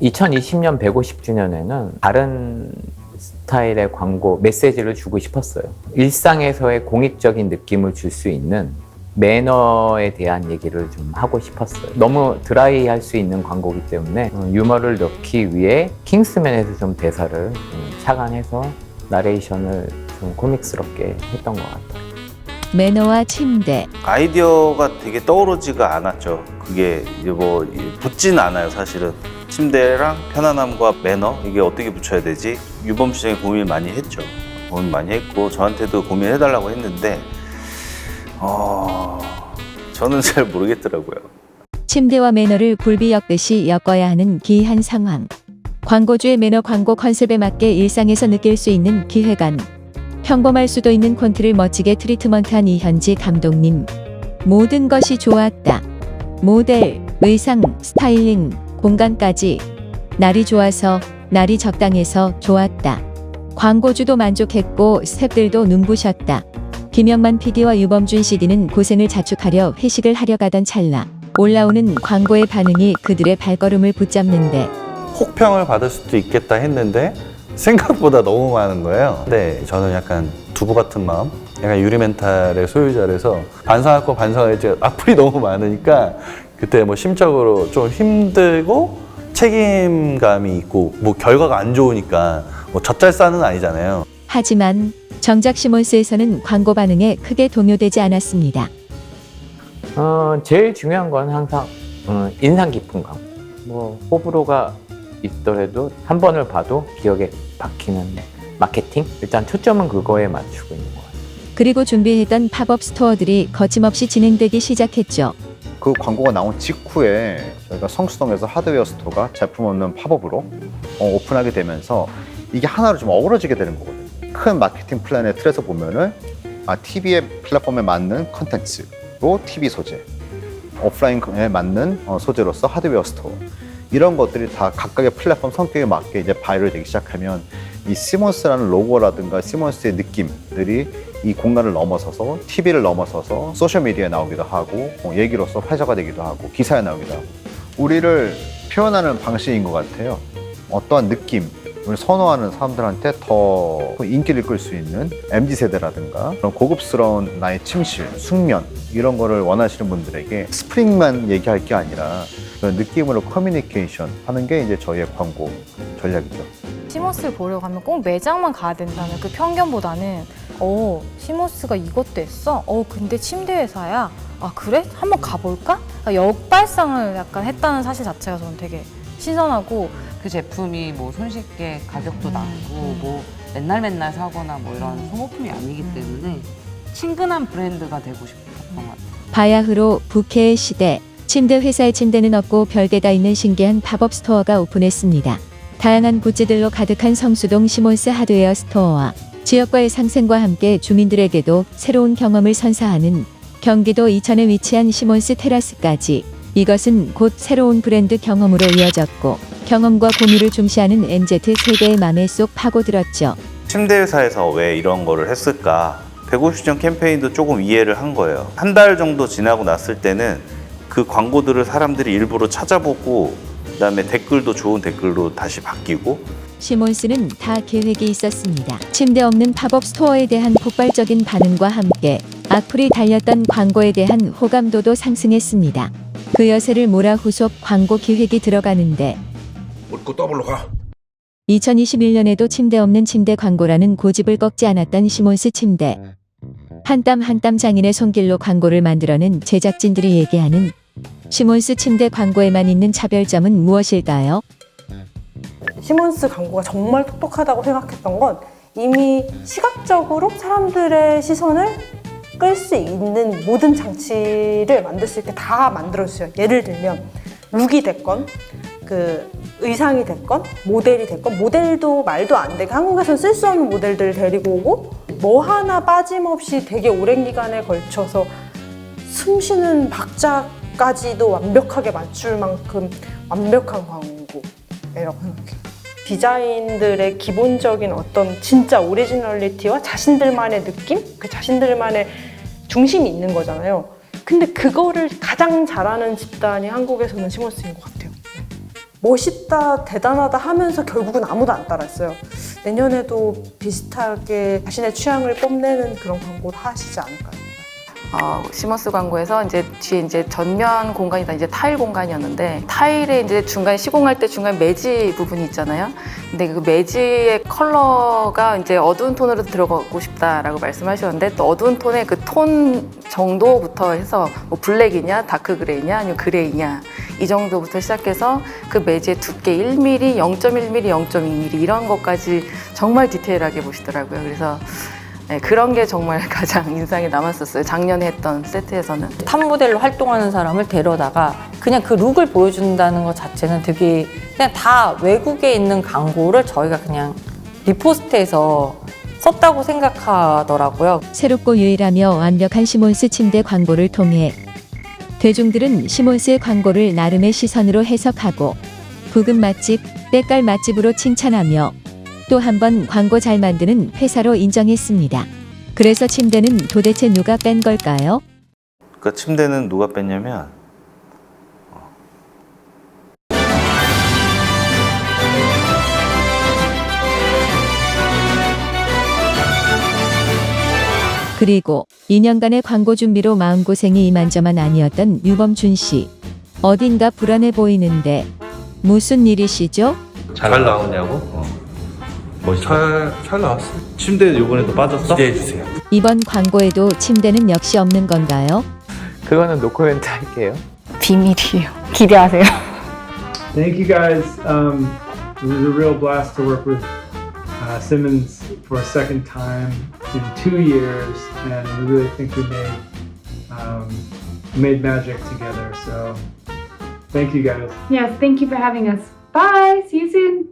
2020년 150주년에는 다른 스타일의 광고 메시지를 주고 싶었어요. 일상에서의 공익적인 느낌을 줄 수 있는 매너에 대한 얘기를 좀 하고 싶었어요. 너무 드라이할 수 있는 광고기 때문에 어, 유머를 넣기 위해 킹스맨에서 좀 대사를 좀 착안해서 나레이션을 좀 코믹스럽게 했던 것 같아요. 매너와 침대, 아이디어가 되게 떠오르지가 않았죠. 그게 뭐 붙진 않아요, 사실은. 침대랑 편안함과 매너 이게 어떻게 붙여야 되지? 유범 시장에 고민을 많이 했죠. 고민 많이 했고 저한테도 고민을 해달라고 했는데 어 저는 잘 모르겠더라고요. 침대와 매너를 굴비 엮듯이 엮어야 하는 기이한 상황. 광고주의 매너 광고 컨셉에 맞게 일상에서 느낄 수 있는 기회감. 평범할 수도 있는 콘트를 멋지게 트리트먼트한 이현지 감독님. 모든 것이 좋았다. 모델, 의상, 스타일링, 공간까지. 날이 좋아서, 날이 적당해서 좋았다. 광고주도 만족했고 스탭들도 눈부셨다. 김영만 PD와 유범준 CD는 고생을 자축하려 회식을 하려 가던 찰나. 올라오는 광고의 반응이 그들의 발걸음을 붙잡는데 혹평을 받을 수도 있겠다 했는데 생각보다 너무 많은 거예요. 근데 저는 약간 두부 같은 마음, 약간 유리 멘탈의 소유자라서 반성할 거 반성했지 악플이 너무 많으니까 그때 뭐 심적으로 좀 힘들고 책임감이 있고 뭐 결과가 안 좋으니까 뭐 젖잘싸는 아니잖아요. 하지만 정작 시몬스에서는 광고 반응에 크게 동요되지 않았습니다. 어, 제일 중요한 건 항상 어, 인상 깊은 광고. 뭐 호불호가 있더라도 한 번을 봐도 기억에 박히는 마케팅? 일단 초점은 그거에 맞추고 있는 것 같아요. 그리고 준비했던 팝업 스토어들이 거침없이 진행되기 시작했죠. 그 광고가 나온 직후에 저희가 성수동에서 하드웨어 스토어가 제품 없는 팝업으로 어, 오픈하게 되면서 이게 하나로 좀 어우러지게 되는 거거든요. 큰 마케팅 플랜의 틀에서 보면은 아, TV의 플랫폼에 맞는 컨텐츠로 TV 소재, 오프라인에 맞는 어, 소재로서 하드웨어 스토어 이런 것들이 다 각각의 플랫폼 성격에 맞게 이제 바이럴 되기 시작하면 이 시몬스라는 로고라든가 시몬스의 느낌들이 이 공간을 넘어서서 TV를 넘어서서 소셜 미디어에 나오기도 하고 어, 얘기로서 회자가 되기도 하고 기사에 나오기도 하고 우리를 표현하는 방식인 것 같아요. 어떠한 느낌을 선호하는 사람들한테 더 인기를 끌 수 있는 MZ 세대라든가 그런 고급스러운 나의 침실, 숙면 이런 거를 원하시는 분들에게 스프링만 얘기할 게 아니라 그런 느낌으로 커뮤니케이션 하는 게 이제 저희의 광고 전략이죠. 시모스를 보러 가면 꼭 매장만 가야 된다는 그 편견보다는 어 시모스가 이것도 했어? 어 근데 침대 회사야? 아 그래? 한번 가볼까? 아, 역발상을 약간 했다는 사실 자체가 저는 되게 신선하고 그 제품이 뭐 손쉽게 가격도 음, 낮고 음. 뭐 맨날 맨날 사거나 뭐 이런 소모품이 아니기 때문에 친근한 브랜드가 되고 싶었던 것 같아요. 바야흐로 부캐의 시대. 침대 회사의 침대는 없고 별개가 있는 신기한 팝업 스토어가 오픈했습니다. 다양한 굿즈들로 가득한 성수동 시몬스 하드웨어 스토어와 지역과의 상생과 함께 주민들에게도 새로운 경험을 선사하는 경기도 이천에 위치한 시몬스 테라스까지 이것은 곧 새로운 브랜드 경험으로 이어졌고 경험과 공유를 중시하는 MZ 세대의 맘에 쏙 파고들었죠. 침대 회사에서 왜 이런 거를 했을까? 150점 캠페인도 조금 이해를 한 거예요. 한 달 정도 지나고 났을 때는 그 광고들을 사람들이 일부러 찾아보고 그다음에 댓글도 좋은 댓글로 다시 바뀌고 시몬스는 다 계획이 있었습니다. 침대 없는 팝업 스토어에 대한 폭발적인 반응과 함께 악플이 달렸던 광고에 대한 호감도도 상승했습니다. 그 여세를 몰아 후속 광고 기획이 들어가는데 묻고 더블로 가. 2021년에도 침대 없는 침대 광고라는 고집을 꺾지 않았던 시몬스 침대. 한 땀 한 땀 장인의 손길로 광고를 만들어낸 제작진들이 얘기하는 시몬스 침대 광고에만 있는 차별점은 무엇일까요? 시몬스 광고가 정말 똑똑하다고 생각했던 건 이미 시각적으로 사람들의 시선을 끌 수 있는 모든 장치를 만들 수 있게 다 만들어주세요. 예를 들면 룩이 됐건 그 의상이 됐건 모델이 됐건 모델도 말도 안 되게 한국에서는 쓸 수 없는 모델들을 데리고 오고 뭐 하나 빠짐없이 되게 오랜 기간에 걸쳐서 숨쉬는 박자까지도 완벽하게 맞출 만큼 완벽한 광고라고 생각해요. 디자인들의 기본적인 어떤 진짜 오리지널리티와 자신들만의 느낌? 그 자신들만의 중심이 있는 거잖아요. 근데 그거를 가장 잘하는 집단이 한국에서는 시몬스인 것 같아요. 멋있다, 대단하다 하면서 결국은 아무도 안 따라했어요. 내년에도 비슷하게 자신의 취향을 뽐내는 그런 광고를 하시지 않을까요? 어, 시몬스 광고에서 이제 뒤에 이제 전면 공간이 다 이제 타일 공간이었는데 타일에 이제 중간에 시공할 때 중간 매지 부분이 있잖아요. 근데 그 매지의 컬러가 이제 어두운 톤으로 들어가고 싶다라고 말씀하셨는데 또 어두운 톤의 그 톤 정도부터 해서 뭐 블랙이냐 다크 그레이냐 아니면 그레이냐 이 정도부터 시작해서 그 매지의 두께 1mm, 0.1mm, 0.2mm 이런 것까지 정말 디테일하게 보시더라고요. 그래서 네, 그런 게 정말 가장 인상에 남았었어요. 작년에 했던 세트에서는. 탑 모델로 활동하는 사람을 데려다가 그냥 그 룩을 보여준다는 것 자체는 되게 그냥 다 외국에 있는 광고를 저희가 그냥 리포스트에서 썼다고 생각하더라고요. 새롭고 유일하며 완벽한 시몬스 침대 광고를 통해 대중들은 시몬스의 광고를 나름의 시선으로 해석하고 부금 맛집, 때깔 맛집으로 칭찬하며 또 한 번 광고 잘 만드는 회사로 인정했습니다. 그래서 침대는 도대체 누가 뺀 걸까요? 그러니까 침대는 누가 뺐냐면 그리고 2년간의 광고 준비로 마음고생이 이만저만 아니었던 유범준 씨. 어딘가 불안해 보이는데 무슨 일이시죠? 잘 나오냐고? 잘, 잘 나왔어. 침대 요번에도 빠졌어? 기대해주세요. 이번 광고에도 침대는 역시 없는 건가요? 그거는 노코멘트 할게요. 비밀이에요. 기대하세요. Thank you guys. Um, it was a real blast to work with uh, Simmons for a second time in two years, and we really think we made um, made magic together. So, thank you guys. Yes, thank you for having us. Bye. See you soon.